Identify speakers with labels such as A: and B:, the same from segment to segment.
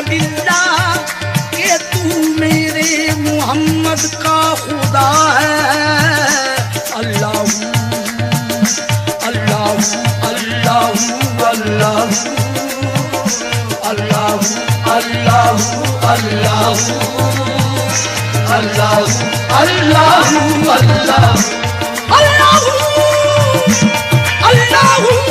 A: للہ کہ تو میرے محمد کا خدا ہے اللہ اللہ اللہ اللہ اللہ اللہ اللہ اللہ اللہ اللہ اللہ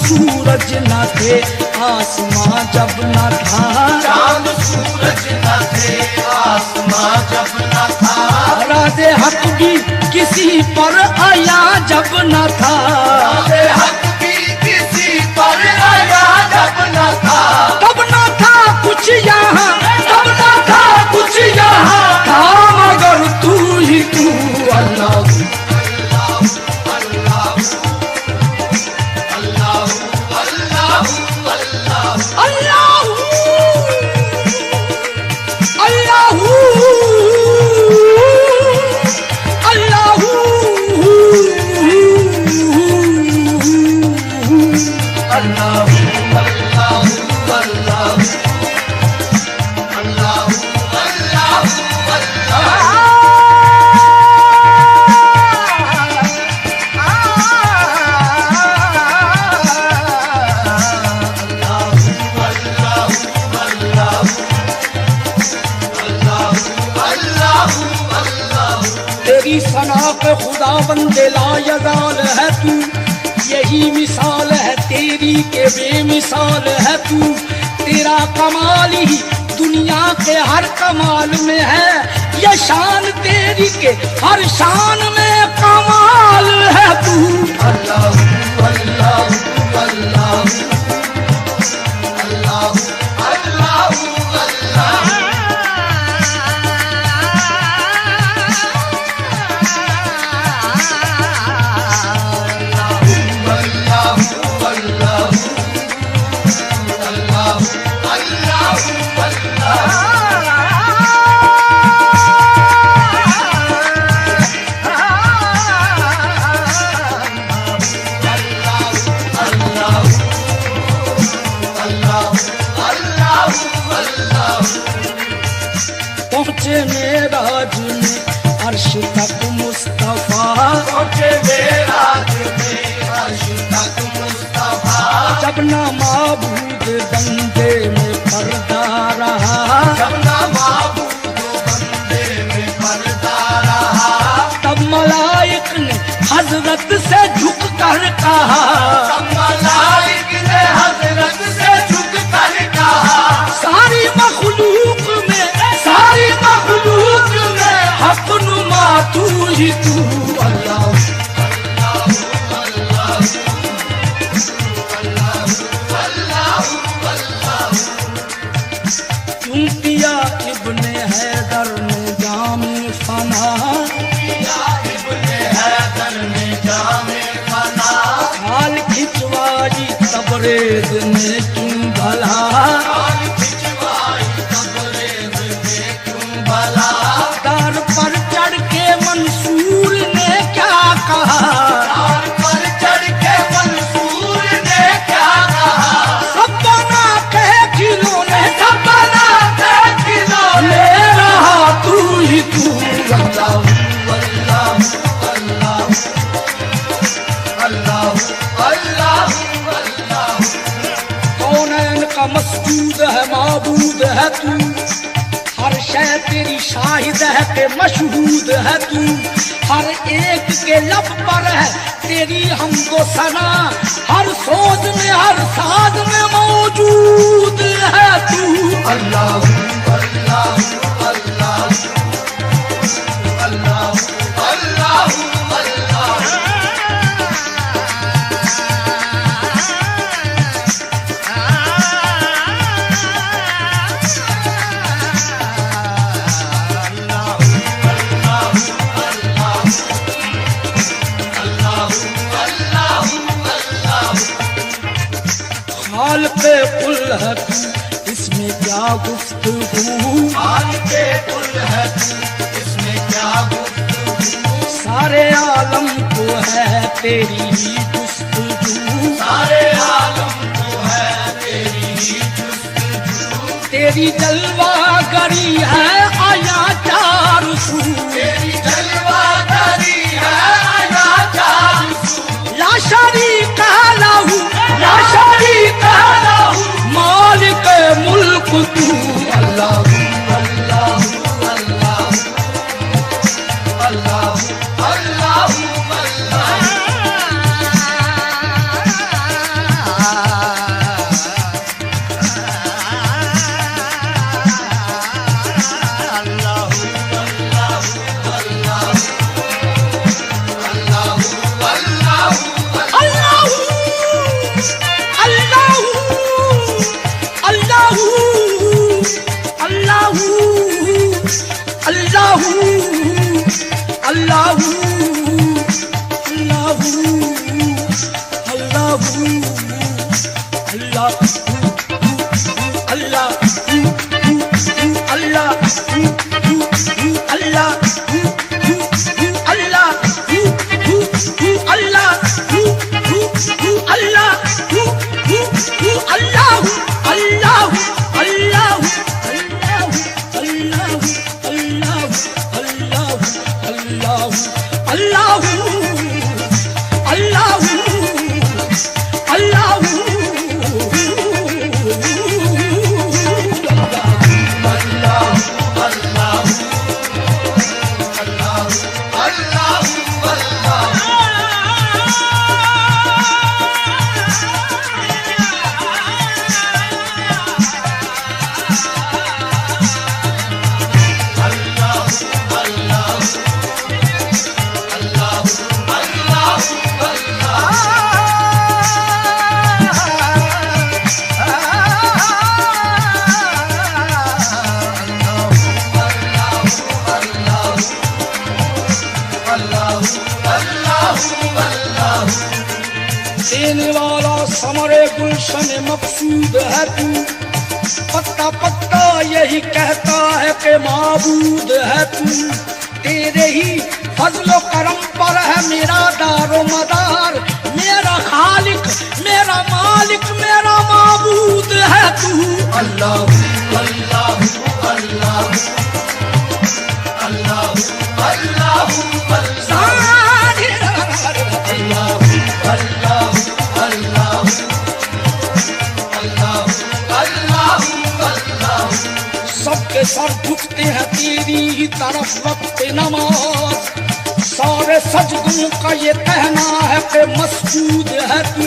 A: سورج نہ تھے آسمان جب نہ تھا۔ چاند
B: سورج نہ تھے آسمان جب نہ تھا۔
A: راد حق بھی کسی پر آیا جب نہ تھا۔
B: حق بھی کسی پر آیا جب نہ
A: خداوند دلا یزال ہے تو، یہی مثال ہے تیری کے بے مثال ہے تو۔ تیرا کمال ہی دنیا کے ہر کمال میں ہے۔ یہ شان تیری کے ہر شان میں کمال ہے تو۔
B: اللہ اللہ اللہ۔
A: اپنا معبود بندے میں پردہ رہا
B: اپنا معبود بندے میں پردہ رہا
A: تب ملائک نے حضرت سے جھک کر کہا تب
B: ملائک نے حضرت سے جھک کر کہا
A: ساری مخلوق میں ساری مخلوق میں حق نما تو ہی تو منصور نے کیا کہا کا مسجود ہے معبود ہے تو شہ تیری شاہد ہے کہ مشہود ہے تو ہر ایک کے لب پر ہے تیری ہم کو سنا ہر سوچ میں ہر ساد میں موجود ہے تو
B: اللہ اللہ اللہ اللہ اللہ
A: الحق اس میں کیا گفتگو؟
B: الحق اس میں کیا گفتگو؟
A: سارے عالم کو ہے تیری ہی گفتگو۔
B: سارے عالم کو ہے تیری ہی گفتگو۔
A: تیری جلوہ گری ہے Allah அல்லாஹ் گلشن مقصود ہے تو پکا پکا یہی کہتا ہے کہ معبود ہے تو تیرے ہی فضل و کرم پر ہے میرا دار و مدار میرا خالق میرا مالک میرا معبود ہے تو اللہ
B: اللہ اللہ اللہ اللہ اللہ اللہ
A: سر جھکتے ہیں تیری طرف وقت نماز۔ سارے سجدوں کا یہ کہنا ہے کہ مسجود ہے تو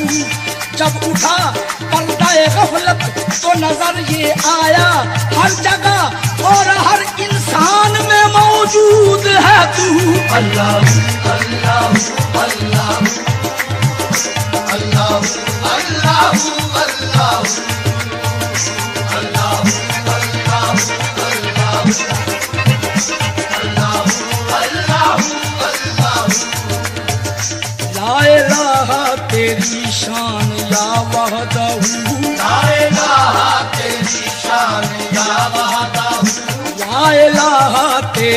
A: جب اٹھا پردہ غفلت تو نظر یہ آیا، ہر جگہ اور ہر انسان میں موجود ہے تو۔
B: اللہ اللہ اللہ اللہ اللہ اللہ۔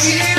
B: Yeah.